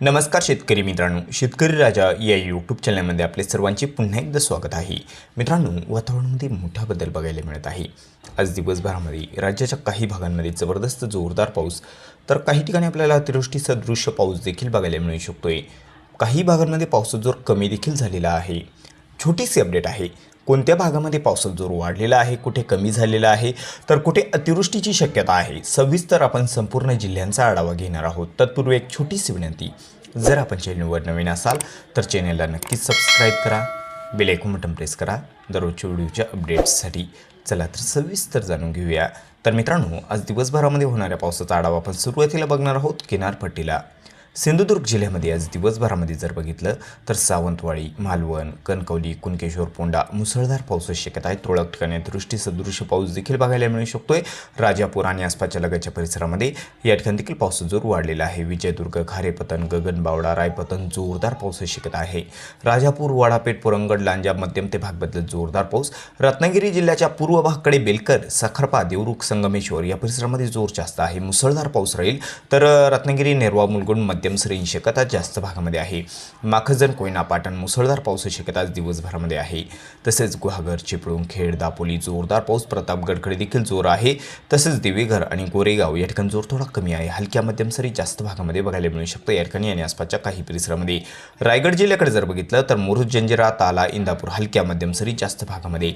नमस्कार शेतकरी मित्रांनो शेतकरी राजा या यूट्यूब चॅनलमध्ये आपले सर्वांचे पुन्हा एकदा स्वागत आहे. मित्रांनो वातावरणामध्ये मोठा बदल बघायला मिळत आहे. आज दिवसभरामध्ये राज्याच्या काही भागांमध्ये जबरदस्त जोरदार पाऊस तर काही ठिकाणी आपल्याला अतिवृष्टी सदृश्य पाऊस देखील बघायला मिळू शकतोय. काही भागांमध्ये पावसाचा जोर कमी देखील झालेला आहे. छोटीशी अपडेट आहे. कोणत्या भागामध्ये पावसाचा जोर वाढलेला आहे कुठे कमी झालेला आहे तर कुठे अतिवृष्टीची शक्यता आहे सविस्तर आपण संपूर्ण जिल्ह्यांचा आढावा घेणार आहोत. तत्पूर्वी एक छोटीशी विनंती. जर आपण चॅनलवर नवीन असाल तर चॅनलला नक्कीच सबस्क्राईब करा बेल बटन प्रेस करा. दररोजच्या व्हिडिओच्या अपडेट्ससाठी चला तर सविस्तर जाणून घेऊया. तर मित्रांनो आज दिवसभरामध्ये होणाऱ्या पावसाचा आढावा आपण सुरुवातीला बघणार आहोत. किनारपट्टीला सिंधुदुर्ग जिल्ह्यामध्ये आज दिवसभरामध्ये जर बघितलं तर सावंतवाडी मालवण कणकवली कुणकेश्वर पोंडा मुसळधार पावसाची शक्यता आहे. तुरळक ठिकाणी दृष्टीसदृश्य पाऊस देखील बघायला मिळू शकतोय. राजापूर आणि आसपासच्या लगतच्या परिसरामध्ये या ठिकाणी देखील पावसाचा जोर वाढलेला आहे. विजयदुर्ग खारेपतन गगनबावडा रायपतन जोरदार पावसाची शक्यता आहे. राजापूर वाडापेठ पुरंगड लांजा मध्यम ते भाग बदलत जोरदार पाऊस. रत्नागिरी जिल्ह्याच्या पूर्व भागकडे बेलकर सखरपा देवरुख संगमेश्वर या परिसरामध्ये जोर जास्त आहे. मुसळधार पाऊस राहील. तर रत्नागिरी नेरवा मुलगुण मध्यम सरींची शक्यता जास्त भागामध्ये आहे. माखजन कोयना पाटण मुसळधार पावसाची शक्यता आज दिवसभरामध्ये आहे. तसेच गुहागर चिपळूण खेड दापोली जोरदार पाऊस प्रतापगडकडे देखील जोर आहे. तसेच देवीघर आणि गोरेगाव या ठिकाणी जोर थोडा कमी आहे. हलक्या मध्यम सरी जास्त भागामध्ये बघायला मिळू शकतं. या ठिकाणी आणि आसपासच्या काही परिसरामध्ये. रायगड जिल्ह्याकडे जर बघितलं तर मुरुज जंजिरा ताला इंदापूर हलक्या मध्यम सरी जास्त भागामध्ये.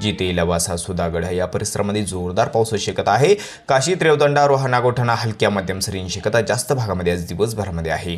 जिते लवासा सुदागड या परिसरामध्ये जोरदार पावसाची शक्यता आहे. काशी त्रेवदंडा रोहा हलक्या मध्यम सरी शक्यता जास्त भागामध्ये आज दिवसभरामध्ये आहे.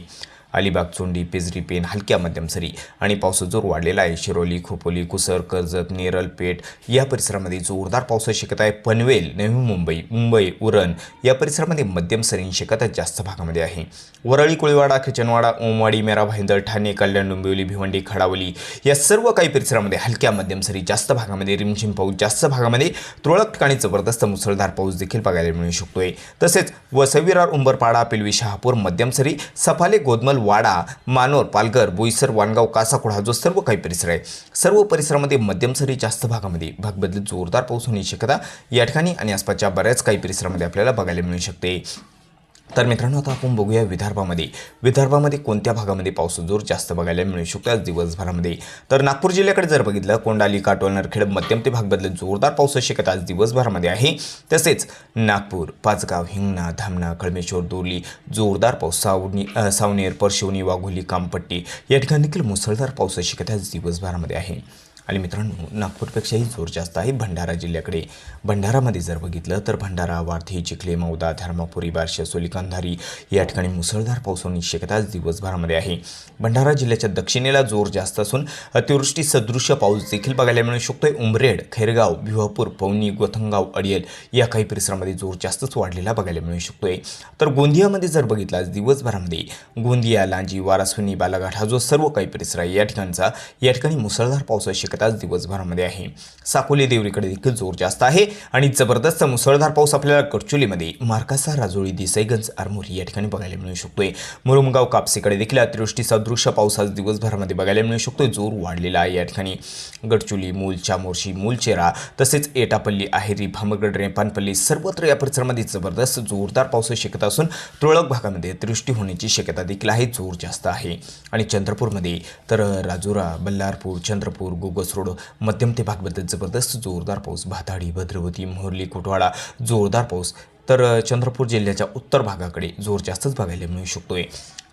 अलिबाग चोंडी पिजरी पेन हलक्या मध्यम सरी आणि पावसाचा जोर वाढलेला आहे. शिरोली खोपोली कुसर कर्जत नेरल पेठ या परिसरामध्ये जोरदार पावसाची शक्यता आहे. पनवेल नवी मुंबई मुंबई उरण या परिसरामध्ये मध्यम सरींची शक्यता जास्त भागामध्ये आहे. वरळी कोळीवाडा खिचनवाडा ओमवाडी मेरा भाईंदर ठाणे कल्याण डोंबिवली भिवंडी खडावली या सर्व काही परिसरामध्ये हलक्या मध्यम सरी जास्त भागामध्ये रिमझिम पाऊस जास्त भागामध्ये तुरळक ठिकाणी जबरदस्त मुसळधार पाऊस देखील बघायला मिळू शकतोय. तसेच वसविरार उंबरपाडा पिलवी शहापूर मध्यम सरी सफाले गोदमल वाडा मानोर पालघर बोईसर वाणगाव कासाकोड हा जो सर्व काही परिसर आहे सर्व परिसरामध्ये मध्यम सरी जास्त भागामध्ये भाग बदलत जोरदार पाऊस होण्याची शक्यता या ठिकाणी आणि आसपासच्या बऱ्याच काही परिसरामध्ये आपल्याला बघायला मिळू शकते. तर मित्रांनो आता आपण बघूया विदर्भामध्ये. विदर्भामध्ये कोणत्या भागामध्ये पावसाचा जोर जास्त बघायला मिळू शकतो आज दिवसभरामध्ये? तर नागपूर जिल्ह्याकडे जर बघितलं कोंडाली काटोल नरखेड मध्यम ते भाग बदलत जोरदार पावसाची शक्यता आज दिवसभरामध्ये आहे. तसेच नागपूर पाचगाव हिंगणा धामणा कळमेश्वर दोरली जोरदार पाऊस सावणी सावनेर परशिवनी वाघोली कामपट्टी या ठिकाणी देखील मुसळधार पावसाची शक्यता आज दिवसभरामध्ये आहे. आणि मित्रांनो नागपूरपेक्षाही जोर जास्त आहे भंडारा जिल्ह्याकडे. भंडारामध्ये जर बघितलं तर भंडारा वार्थी चिखले मौदा धर्मापुरी बारशे सोली कंधारी या ठिकाणी मुसळधार पाऊस होण्याची शक्यता आज दिवसभरामध्ये आहे. भंडारा जिल्ह्याच्या दक्षिणेला जोर जास्त असून अतिवृष्टी सदृश्य पाऊस देखील बघायला मिळू शकतोय. उमरेड खैरगाव भिवापूर पवनी गोथंगाव अडियल या काही परिसरामध्ये जोर जास्तच वाढलेला बघायला मिळू शकतोय. तर गोंदियामध्ये जर बघितला दिवसभरामध्ये गोंदिया लांजी वारासुनी बालाघाट हा जो सर्व काही परिसर आहे या ठिकाणचा या ठिकाणी मुसळधार पावसाची शक्यता दिवसभरामध्ये आहे. साकोली देवरीकडे देखील जोर जास्त आहे आणि जबरदस्त मुसळधार पाऊस आपल्याला गडचोलीमध्ये मार्कासा राजोळी देसाईगंज आरमोरी या ठिकाणी बघायला मिळू शकतोय. मुरुमगाव कापसीकडे देखील अतिवृष्टी दृश्य पाऊस आज दिवसभरामध्ये बघायला मिळू शकतोय. जोर वाढलेला आहे या ठिकाणी. गडचोली मूल चामोर्शी मूलचेरा तसेच एटापल्ली आहेरी भामगड रेपानपल्ली सर्वत्र या परिसरामध्ये जबरदस्त जोरदार पावसाची शक्यता असून तुरळक भागामध्ये अतिवृष्टी होण्याची शक्यता देखील आहे. जोर जास्त आहे. आणि चंद्रपूरमध्ये तर राजुरा बल्लारपूर चंद्रपूर गोगो रोड मध्यम ते भागबद्दल जबरदस्त जोरदार पाऊस भाताडी भद्रवती मोहर्ली कुटवाडा जोरदार पाऊस. तर चंद्रपूर जिल्ह्याच्या उत्तर भागाकडे जोर जास्तच बघायला मिळू शकतोय.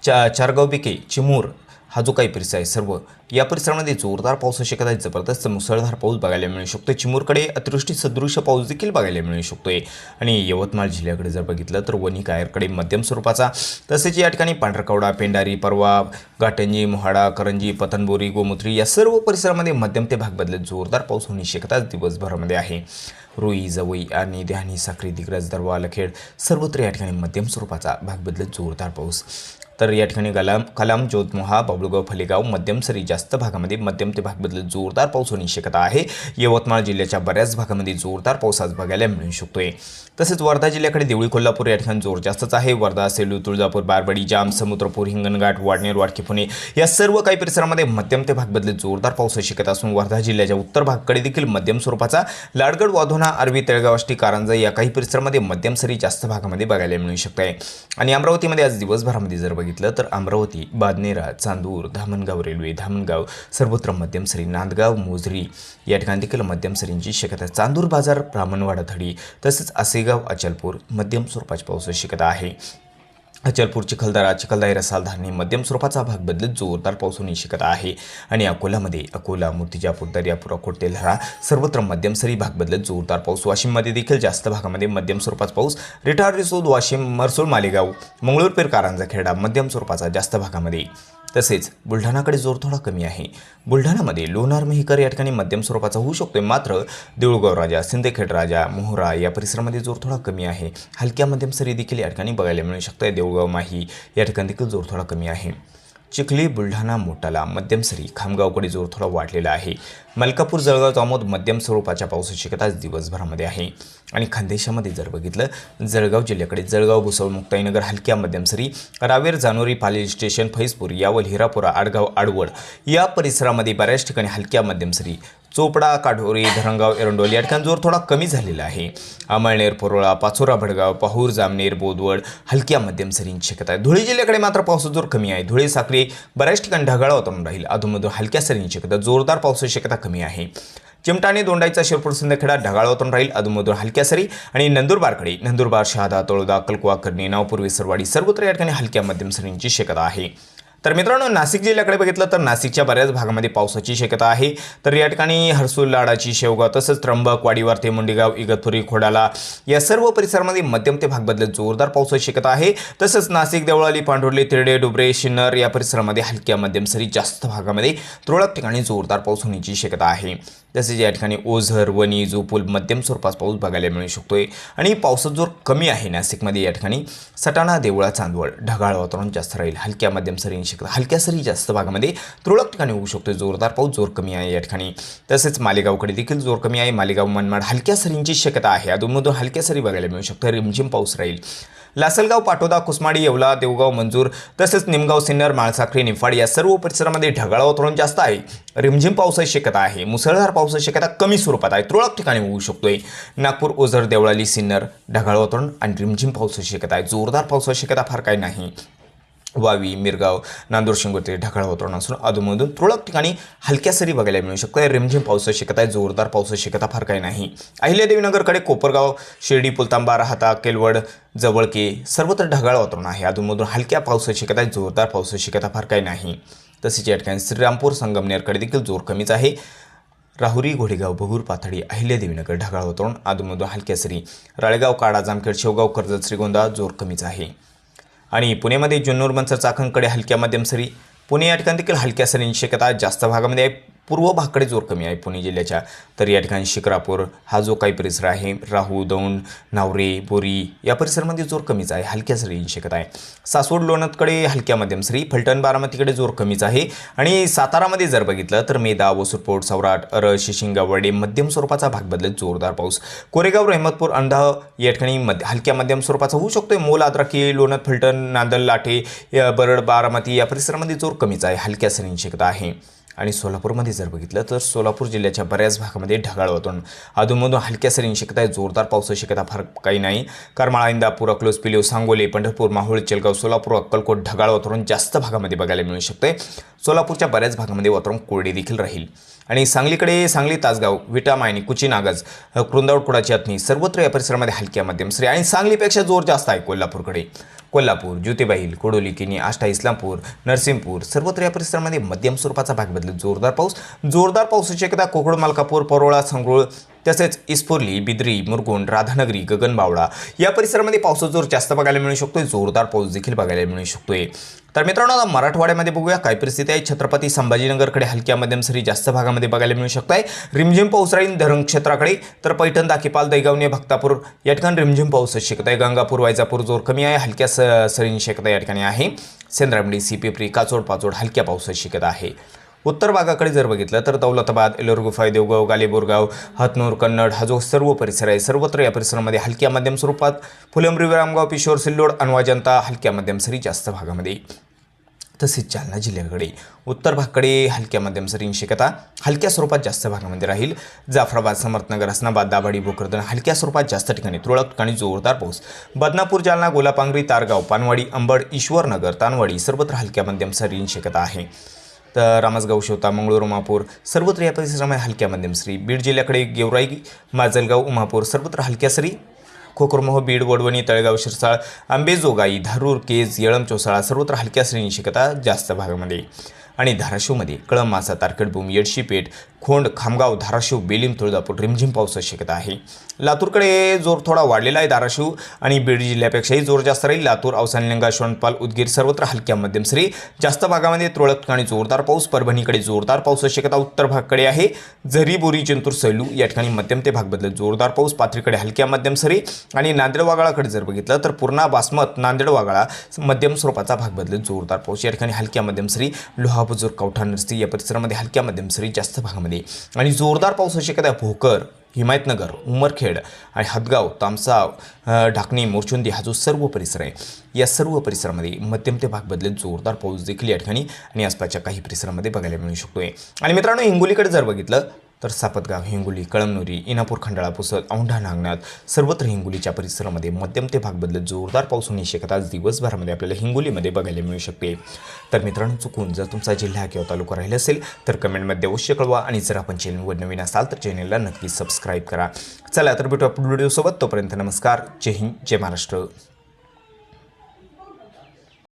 चा चारगाव बिके चिमूर हा जो काही परिसर आहे सर्व या परिसरामध्ये जोरदार पावसाची शक्यता जबरदस्त मुसळधार पाऊस बघायला मिळू शकतो चिमूरकडे अतिवृष्टी सदृश्य पाऊस देखील बघायला मिळू शकतोय. आणि यवतमाळ जिल्ह्याकडे जर बघितलं तर वणी कायरकडे मध्यम स्वरूपाचा तसेच या ठिकाणी पांढरकवडा पेंडारी परवा घाटंजी मोहाडा करंजी पतनबोरी गोमुत्री या सर्व परिसरामध्ये मध्यम ते भाग बदलत जोरदार पाऊस होण्याची शक्यता दिवसभरामध्ये आहे. रुई जवई आणि ध्यानी साखरी दिग्रज दरवा लखेड सर्वत्र या ठिकाणी मध्यम स्वरूपाचा भाग बदलत जोरदार पाऊस तर या ठिकाणी गलाम कलाम जोतमोहा बाबुळगाव फलेगाव मध्यम सरी जास्त भागामध्ये मध्यम ते भाग बदलत जोरदार पाऊस होण्याची शक्यता आहे. यवतमाळ जिल्ह्याच्या बऱ्याच भागामध्ये जोरदार पाऊस आज बघायला मिळू शकतोय. तसेच वर्धा जिल्ह्याकडे देवळी कोल्हापूर या ठिकाणी जोर जास्तच आहे. वर्धा सेलू तुळजापूर बारबडी जाम समुद्रपूर हिंगणघाट वाडनेर वाडकी पुणे या सर्व काही परिसरामध्ये मध्यम ते भाग बदलत जोरदार पाऊस शक्यता असून वर्धा जिल्ह्याच्या उत्तर भागाकडे देखील मध्यम स्वरूपाचा लाडगड वाधोना अरवी तळगाव आष्टी कारंजा या काही परिसरामध्ये मध्यम सरी जास्त भागामध्ये बघायला मिळू शकत आहे आणि अमरावतीमध्ये आज दिवसभरामध्ये जर बघितलं बघितलं तर अमरावती बादनेरा चांदूर धामणगाव रेल्वे धामणगाव सर्वत्र मध्यम सरी नांदगाव मोजरी या ठिकाणी देखील मध्यम सरींची शक्यता चांदूर बाजार ब्राह्मणवाडा थडी तसेच आसेगाव अचलपूर मध्यम स्वरूपाची पाऊस शक्यता आहे. अचलपूर चिखलदरा चिखलदाई सालधारणी मध्यम स्वरूपाचा भाग बदलत जोरदार पाऊस होण्याची शक्यता आहे. आणि अकोलामध्ये अकोला मूर्तिजापूर दर्यापूर अकोट तेल्हारा सर्वत्र मध्यम सरी भाग बदलत जोरदार पाऊस. वाशिममध्ये देखील जास्त भागामध्ये मध्यम स्वरूपाचा पाऊस. रिटार रिसोद वाशिम मरसूळ मालेगाव मंगळूरपेर कारंजा खेडा मध्यम स्वरूपाचा जास्त भागामध्ये. तसेच बुलढाणाकडे जोर थोडा कमी आहे. बुलढाणामध्ये लोणार मेहकर या ठिकाणी मध्यम स्वरूपाचा होऊ शकतोय. मात्र देऊळगाव राजा सिंदखेड राजा मोहरा या परिसरामध्ये जोर थोडा कमी आहे. हलक्या मध्यम सरी देखील या ठिकाणी बघायला मिळू शकतं देऊळगाव माही या ठिकाणी देखील जोर थोडा कमी आहे. चिखली बुलढाणा मोटाला मध्यम सरी खामगावकडे जोर थोडा वाढलेला आहे. मलकापूर जळगाव जामोद मध्यम स्वरूपाच्या पावसाची शक्यता आज दिवसभरामध्ये आहे. आणि खानदेशामध्ये जर बघितलं जळगाव जिल्ह्याकडे जळगाव भुसळ मुक्ताईनगर हलक्या मध्यम सरी रावेर जानोरी पाली स्टेशन फैजपूर यावल हिरापुरा आडगाव आडवड या परिसरामध्ये बऱ्याच ठिकाणी हलक्या मध्यम सरी चोपडा काढोरी धरणगाव एरंडोल या ठिकाणी जोर थोडा कमी झालेला आहे. अमळनेर पुरोळा पाचोरा भडगाव पाहूर जामनेर बोदवड हलक्या मध्यम सरींची शक्यता आहे. धुळे जिल्ह्याकडे मात्र पावसाचा जोर कमी आहे. धुळे साखरे बऱ्याच ठिकाणी ढगाळ वातावरण राहील. अधूनमधून हलक्या सरींची शक्यता जोरदार पावसाची शक्यता कमी आहे. चिमटाने दोंडाईचा शिरपूर सिंदखेडा ढगाळ वातावरण राहील. अधूनमधून हलक्या सरी आणि नंदुरबारकडे नंदुरबार शहादा तळोदा कलकुवा करणे नावपूर्वी सरवाडी सर्वत्र या ठिकाणी हलक्या मध्यम सरींची शक्यता आहे. तर मित्रांनो नाशिक जिल्ह्याकडे बघितलं तर नाशिकच्या बऱ्याच भागामध्ये पावसाची शक्यता आहे. तर या ठिकाणी हर्सूल लाडाची शेवगाव तसंच त्र्यंबक वाडीवर ते मुंडेगाव इगतपुरी खोडाला या सर्व परिसरामध्ये मध्यम ते भाग बदलत जोरदार पावसाची शक्यता आहे. तसंच नाशिक देवळाली पांढुर्ली तिरडे डुबरे शिन्नर या परिसरामध्ये हलक्या मध्यम सरी जास्त भागामध्ये तुरळक ठिकाणी जोरदार पाऊस होण्याची शक्यता आहे. तसेच या ठिकाणी ओझर वणी जोपूल मध्यम स्वरूपात पाऊस बघायला मिळू शकतोय. आणि पावसाचा जोर कमी आहे नाशिकमध्ये या ठिकाणी. सटाणा देवळा चांदवड ढगाळ वातावरण जास्त राहील. हलक्या मध्यम सरी शक्यता हलक्या सरी जास्त भागामध्ये तुरळक ठिकाणी होऊ शकतो जोरदार पाऊस जोर कमी आहे या ठिकाणी. तसेच मालेगावकडे देखील जोर कमी आहे. मालेगाव मनमाड हलक्या सरींची शक्यता आहे. अधूनमधून हलक्या सरी बघायला मिळू शकतो रिमझिम पाऊस राहील. लासलगाव पाटोदा कुसमाडी येवला देवगाव मंजूर तसेच निमगाव सिन्नर माळसाखळी निफाड या सर्व परिसरामध्ये ढगाळ वातावरण जास्त आहे. रिमझिम पावसाची शक्यता आहे. मुसळधार पावसाची शक्यता कमी स्वरूपात आहे. तुरळक ठिकाणी होऊ शकतोय. नागपूर ओझर देवळाली सिन्नर ढगाळ वातावरण आणि रिमझिम पावसाची शक्यता आहे. जोरदार पावसाची शक्यता फार काही नाही. वावी मिरगाव नांदूर शिंगोटे ढगाळ वातावरण असून अधूनमधून तुरळक ठिकाणी हलक्या सरी बघायला मिळू शकतो रिमझिम पावसाची शिकत आहे. जोरदार पावसाची शक्यता फार काही नाही. अहिल्यादेवीनगरकडे कोपरगाव शिर्डी पुलतांबा राहता केलवड जवळके सर्वत्र ढगाळ वातावरण आहे. अधूनमधून हलक्या पावसाची शिकत आहे. जोरदार पावसाची शक्यता फार काही नाही. तसेच या ठिकाणी श्रीरामपूर संगमनेरकडे देखील जोर कमीच आहे. राहुरी घोडेगाव भगूर पाथडी अहिल्यादेवीनगर ढगाळ वातावरण अधूनमधून हलक्या सरी. राळेगाव काडा जामखेड शेवगाव कर्जत श्रीगोंदा जोर कमीच आहे. आणि पुण्यामध्ये जुन्नूर मनसर चाकणकडे हलक्या मध्यम सरी पुणे या ठिकाणी देखील हलक्या सरींची शक्यता जास्त भागामध्ये आहे. पूर्व भागाकडे जोर कमी आहे. पुणे जिल्ह्याच्या तर या ठिकाणी शिक्रापूर हा जो काही परिसर आहे राहू दौंड नावरे बोरी या परिसरामध्ये जोर कमीच आहे. हलक्या सरी शक्यता आहे. सासवड लोणतकडे हलक्या मध्यम सरी फलटण बारामतीकडे जोर कमीच आहे. आणि सातारामध्ये जर बघितलं तर मेदा वसुरपोट सौराट अर शिशिंगावडे मध्यम स्वरूपाचा भाग बदलत जोरदार पाऊस. कोरेगाव रहमतपूर अंधा या ठिकाणी मध्य हलक्या मध्यम स्वरूपाचा होऊ शकतोय. मोल आद्राकी लोणत फलटण नांदल लाठे या बरड बारामती या परिसरामध्ये जोर कमीच आहे. हलक्या सरींची आहे. आणि सोलापूरमध्ये जर बघितलं तर सोलापूर जिल्ह्याच्या बऱ्याच भागामध्ये ढगाळ वातावरण. अधूनमधून हलक्या सरींची शक्यता आहे. जोरदार पावसाची शक्यता फार काही नाही. करमाळा इंदापूर अकलोज पिलिओ सांगोली पंढरपूर माहुळ चेलगाव सोलापूर अक्कलकोट ढगाळ वातावरण जास्त भागामध्ये बघायला मिळू शकते सोलापूरच्या बऱ्याच भागामध्ये वातावरण कोरडे देखील राहील. आणि सांगलीकडे सांगली तासगाव विटा मायनी कुची नागज कृंदावड कुडाची सर्वत्र या परिसरामध्ये हलक्या मध्यम सरी आणि सांगलीपेक्षा जोर जास्त आहे कोल्हापूरकडे. कोल्हापूर ज्योतिबाईल कोडोली किनी आष्टा इस्लामपूर नरसिंहपूर सर्वत्र या परिसरामध्ये मध्यम स्वरूपाचा भाग बदलत जोरदार पाऊस जोरदार पावसाची एकदा कोकण मालकापूर परोळा संगरुळ तसेच इस्पोर्ली बिद्री मुरगुंड राधानगरी गगनबावडा या परिसरामध्ये पावसाचा जोर जास्त बघायला मिळू शकतोय जोरदार पाऊस देखील बघायला मिळू शकतोय. तर मित्रांनो आता मराठवाड्यामध्ये बघूया. काय परिस्थिती आहे. छत्रपती संभाजीनगरकडे हलक्या मध्यम सरी जास्त भागामध्ये बघायला मिळू शकत आहे रिमझिम पाऊस राहील धरण क्षेत्राकडे. तर पैठण दाखीपाल दैगावणे भक्तापूर या ठिकाणी रिमझिम पाऊस शिकत आहे गंगापूर वायजापूर जोर कमी आहे. हलक्या स सरींची शक्यता या ठिकाणी आहे. सेंद्रामडी सीपीप्री काचोड पाचोड हलक्या पावसाची शक्यता आहे. उत्तर भागाकडे जर बघितलं तर दौलताबाद एलोरगुफाय देवगाव गालेबोरगाव हतनूर कन्नड हा जो सर्व परिसर आहे सर्वत्र या परिसरामध्ये हलक्या मध्यम स्वरूपात फुलंब्री रामगाव पिशोर सिल्लोड अनवा जनता हलक्या मध्यम सरी जास्त भागामध्ये. तसेच जालना जिल्ह्याकडे उत्तर भागकडे हलक्या मध्यम सरींची शक्यता हलक्या स्वरूपात जास्त भागामध्ये राहील. जाफराबाद समर्थनगर हसनाबाद दाभाडी भोकरदन हलक्या स्वरूपात जास्त ठिकाणी तुरळक ठिकाणी जोरदार पाऊस. बदनापूर जालना गोलापांगरी तारगाव पानवाडी अंबड ईश्वरनगर तानवाडी सर्वत्र हलक्या मध्यम सरींची शक्यता आहे. तर रामसगाव शेवता मंगळूर उमापूर सर्वत्र या परिसरामध्ये हलक्या मध्यम सरी. बीड जिल्ह्याकडे गेवराई माजलगाव उमापूर सर्वत्र हलक्या सरी. खोकरमोह बीड वडवणी तळेगाव शिरसाळ आंबेजोगाई धारूर केज येळम चोसाळा सर्वत्र हलक्या सरींची शक्यता जास्त भागामध्ये. आणि धाराशिवमध्ये कळंब मासा तारखेडबूम येडशीपेठ खोंड खामगाव धाराशिव बेलीम तुळजापूर रिमझिम पावसाची शक्यता आहे. लातूरकडे जोर थोडा वाढलेला आहे धाराशिव आणि बीड जिल्ह्यापेक्षाही जोर जास्त राहील. लातूर अवसान लिंगा उदगीर सर्वत्र हलक्या मध्यम सरी. जास्त भागामध्ये तुरळक ठिकाणी जोरदार पाऊस. परभणीकडे जोरदार पावसाची शक्यता उत्तर भागकडे आहे. झरी बोरी चिंतूर सैलू या ठिकाणी मध्यम ते भाग बदलत जोरदार पाऊस. पाथरीकडे हलक्या मध्यम सरी आणि नांदेड वागाळाकडे जर बघितलं तर पूर्णा बासमत नांदेड वागाळा मध्यम स्वरूपाचा भाग बदलत जोरदार पाऊस. या ठिकाणी हलक्या मध्यम सरी लोहाबुजूर कवठा नसती या परिसरामध्ये हलक्या मध्यम सरी जास्त भागामध्ये. आणि जोरदार पावसाची एखाद्या भोकर हिमायतनगर उमरखेड आणि हदगाव तामसाव ढाकणी मोरचुंदी हा जो सर्व परिसर आहे या सर्व परिसरामध्ये मध्यम ते भाग बदलत जोरदार पाऊस देखील या ठिकाणी आणि आसपासच्या काही परिसरामध्ये बघायला मिळू शकतोय. आणि मित्रांनो हिंगोलीकडे जर बघितलं तर सापतगाव हिंगोली कळमनुरी इनापूर खंडाळा पुसद औंढा नागनाथ सर्वत्र हिंगोलीच्या परिसरामध्ये मध्यम ते भाग बदलत जोरदार पाऊस होण्याची शक्यता आज दिवसभरामध्ये आपल्याला हिंगोलीमध्ये बघायला मिळू शकते. तर मित्रांनो चुकून जर तुमचा जिल्हा किंवा तालुका राहिला असेल तर कमेंटमध्ये अवश्य कळवा आणि जर आपण चॅनलवर नवीन असाल तर चॅनलला नक्की सबस्क्राईब करा. चला तर भेटू आपण व्हिडिओसोबत तोपर्यंत नमस्कार. जय हिंद जय महाराष्ट्र.